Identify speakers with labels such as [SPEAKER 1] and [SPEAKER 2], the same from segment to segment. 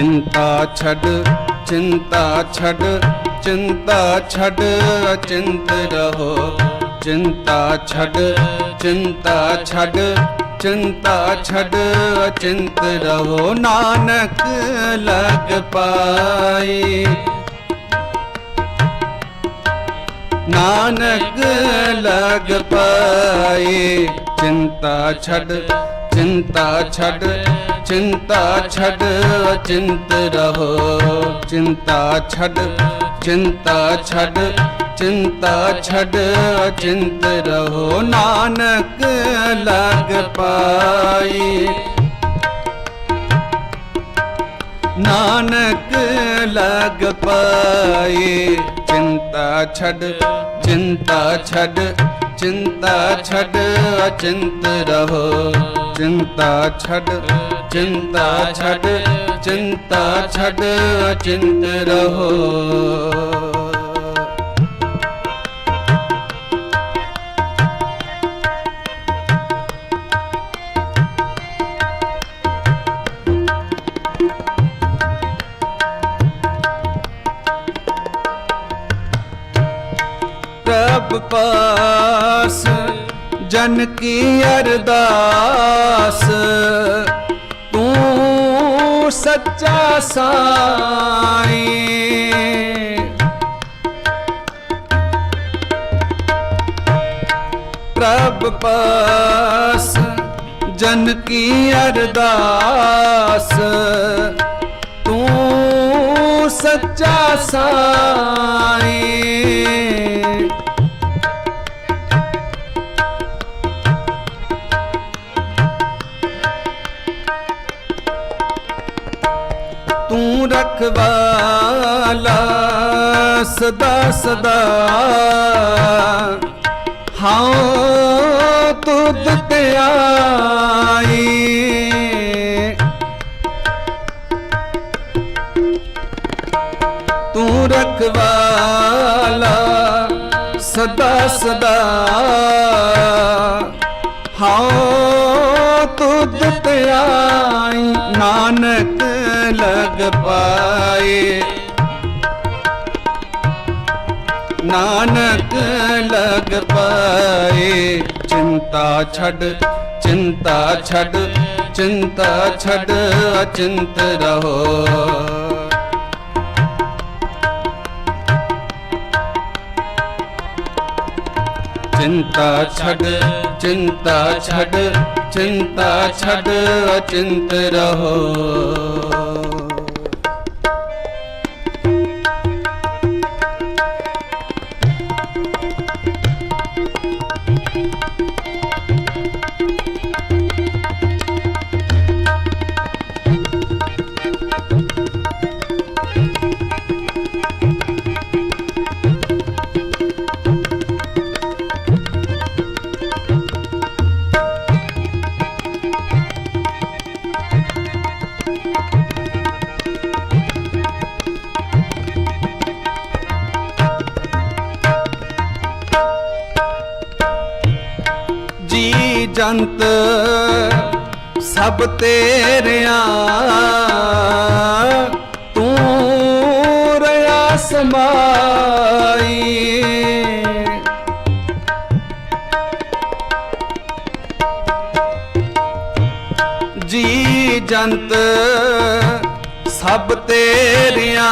[SPEAKER 1] ਚਿੰਤਾ ਛੱਡ ਚਿੰਤਾ ਛੱਡ ਚਿੰਤਾ ਛੱਡ, ਅਚਿੰਤ ਰਹੋ। ਚਿੰਤਾ ਛੱਡ ਚਿੰਤਾ ਛੱਡ ਚਿੰਤਾ ਛੱਡ, ਅਚਿੰਤ ਰਹੋ। ਨਾਨਕ ਲਗ ਪਾਈ ਨਾਨਕ ਲਗ ਪਾਏ। ਚਿੰਤਾ ਛੱਡ ਚਿੰਤਾ ਛੱਡ ਚਿੰਤਾ ਛੱਡ ਅਚਿੰਤ ਰਹੋ। ਚਿੰਤਾ ਛੱਡ ਚਿੰਤਾ ਛੱਡ ਚਿੰਤਾ ਛੱਡ ਅਚਿੰਤ ਰਹੋ। ਨਾਨਕ ਲਗ ਪਾਈ। ਨਾਨਕ ਲਗ ਪਾਏ ਚਿੰਤਾ ਛੱਡ ਚਿੰਤਾ ਛੱਡ ਚਿੰਤਾ ਛੱਡ ਅਚਿੰਤ ਰਹੋ। ਚਿੰਤਾ ਛੱਡ ਚਿੰਤਾ ਛੱਡ। ਚਿੰਤਾ ਛੱਡ ਅਚਿੰਤ ਰਹੋ। ਜਨ ਕੀ ਅਰਦਾਸ? ਤੂੰ ਸੱਚਾ ਸਾਈ। ਪ੍ਰਭ ਪਾਸ ਜਨ ਕੀ ਅਰਦਾਸ? ਤੂੰ ਸੱਚਾ ਸਾਈ। ਸਦਾ ਸਦਾ। ਹਾਂ ਤੂੰ ਤੇ ਆਈ। ਤੂੰ ਰਖਵਾਲਾ, ਸਦਾ ਸਦਾ। ਹਾਂ ਤੂੰ ਤੇ ਆਈ, ਨਾਨਕ ਲਗ ਪਾਏ। ਨਾਨਕ ਲਗ ਪਾਏ। ਚਿੰਤਾ ਛੱਡ ਚਿੰਤਾ ਛੱਡ ਚਿੰਤਾ ਛੱਡ, ਅਚਿੰਤ ਰਹੋ। ਚਿੰਤਾ ਛੱਡ ਚਿੰਤਾ ਛੱਡ ਚਿੰਤਾ ਛੱਡ, ਅਚਿੰਤ ਰਹੋ। ਸਭ ਤੇਰਿਆਂ ਤੂੰ ਰਿਆ ਸਮਾਈ। ਜੀ ਜੰਤ ਸਭ ਤੇਰਿਆਂ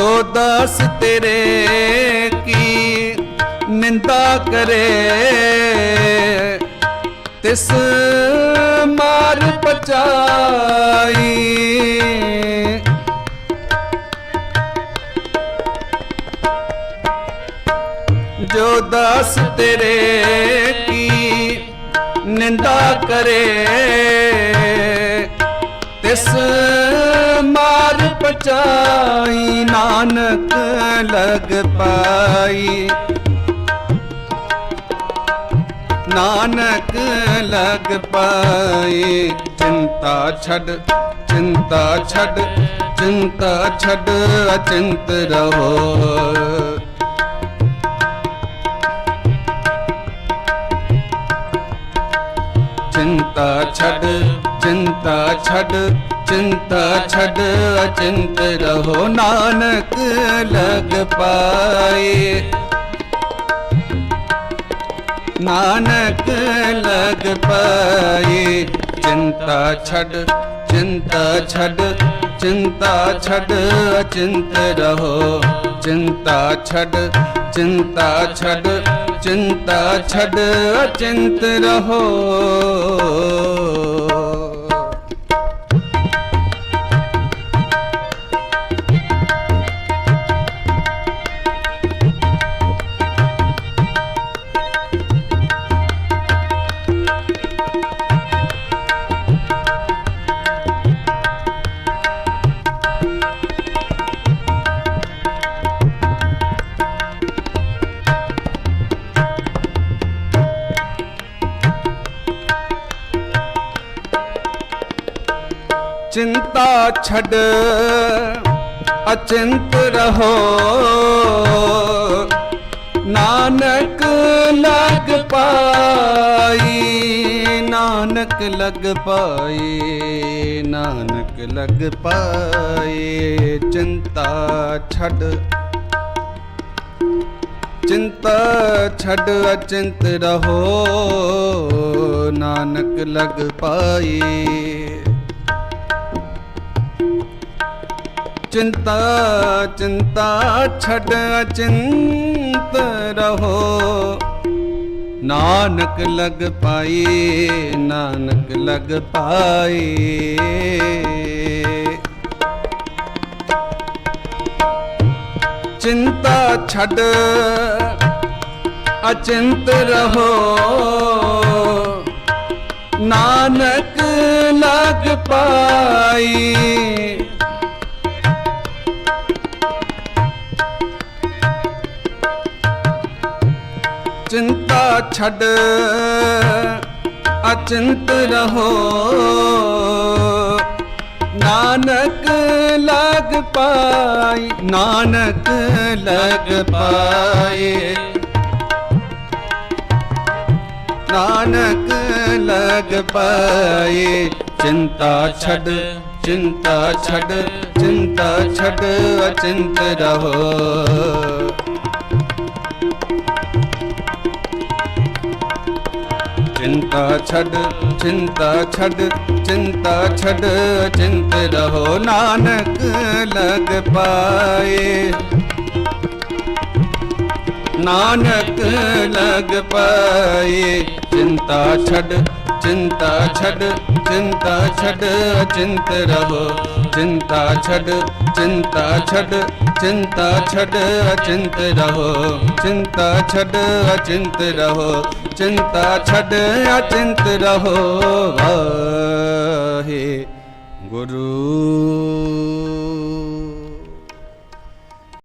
[SPEAKER 1] ਜੋ ਦਾਸ ਤੇਰੇ ਕੀ ਨਿੰਦਾ ਕਰੇ, ਤਿਸ ਮਾਰ ਪਚਾਈ। ਜੋ ਦਾਸ ਤੇਰੇ ਕੀ ਨਿੰਦਾ ਕਰੇ ਤਿਸ ਮਾਰ ਪਚਾਈ ਨਾਨਕ ਲਗ ਪਾਈ। ਨਾਨਕ ਲਗ ਪਾਏ ਚਿੰਤਾ ਛੱਡ ਚਿੰਤਾ ਛੱਡ ਚਿੰਤਾ ਛੱਡ, ਅਚਿੰਤ ਰਹੋ। ਚਿੰਤਾ ਛੱਡ ਚਿੰਤਾ ਛੱਡ ਚਿੰਤਾ ਛੱਡ, ਅਚਿੰਤ ਰਹੋ ਨਾਨਕ ਲਗ ਪਾਏ। ਨਾਨਕ ਲਗ ਪਾਏ। ਚਿੰਤਾ ਛੱਡ ਚਿੰਤਾ ਛੱਡ ਚਿੰਤਾ ਛੱਡ, ਅਚਿੰਤ ਰਹੋ। ਚਿੰਤਾ ਛੱਡ ਚਿੰਤਾ ਛੱਡ ਚਿੰਤਾ ਛੱਡ, ਅਚਿੰਤ ਰਹੋ। ਚਿੰਤਾ ਛੱਡ, ਅਚਿੰਤ ਰਹੋ। ਨਾਨਕ ਲਗ ਪਾਈ, ਨਾਨਕ ਲਗ ਪਾਈ, ਨਾਨਕ ਲਗ ਪਾਈ, ਚਿੰਤਾ ਛੱਡ। ਚਿੰਤਾ ਛੱਡ, ਅਚਿੰਤ ਰਹੋ, ਨਾਨਕ ਲਗ ਪਾਈ। ਚਿੰਤਾ ਚਿੰਤਾ ਛੱਡ ਅਚਿੰਤ ਰਹੋ। ਨਾਨਕ ਲਗ ਪਾਈ, ਨਾਨਕ ਲਗ ਪਾਈ। ਚਿੰਤਾ ਛੱਡ ਅਚਿੰਤ ਰਹੋ। ਨਾਨਕ ਲਗ ਪਾਈ ਛੱਡ, ਅਚਿੰਤ ਰਹੋ। ਨਾਨਕ ਲਗ ਪਾਈ, ਨਾਨਕ ਲਗ ਪਾਏ ਨਾਨਕ ਲਗ ਪਾਏ ਚਿੰਤਾ ਛੱਡ ਚਿੰਤਾ ਛੱਡ ਚਿੰਤਾ ਛੱਡ, ਅਚਿੰਤ ਰਹੋ। ਚਿੰਤਾ ਛੱਡ ਚਿੰਤਾ ਛੱਡ ਚਿੰਤਾ ਛੱਡ, ਚਿੰਤ ਰਹੋ ਨਾਨਕ ਲਗ ਪਾਏ। ਨਾਨਕ ਲਗ ਪਾਏ, ਚਿੰਤਾ ਛੱਡ ਚਿੰਤਾ ਛੱਡ ਚਿੰਤਾ ਛੱਡ ਅਚਿੰਤ ਰਹੋ। ਚਿੰਤਾ ਛੱਡ ਚਿੰਤਾ ਛੱਡ ਚਿੰਤਾ ਛੱਡ ਅਚਿੰਤ ਰਹੋ। ਚਿੰਤਾ ਛੱਡ ਅਚਿੰਤ ਰਹੋ। ਚਿੰਤਾ ਛੱਡ ਅਚਿੰਤ ਰਹੋ। ਵਾਹੇ ਗੁਰੂ।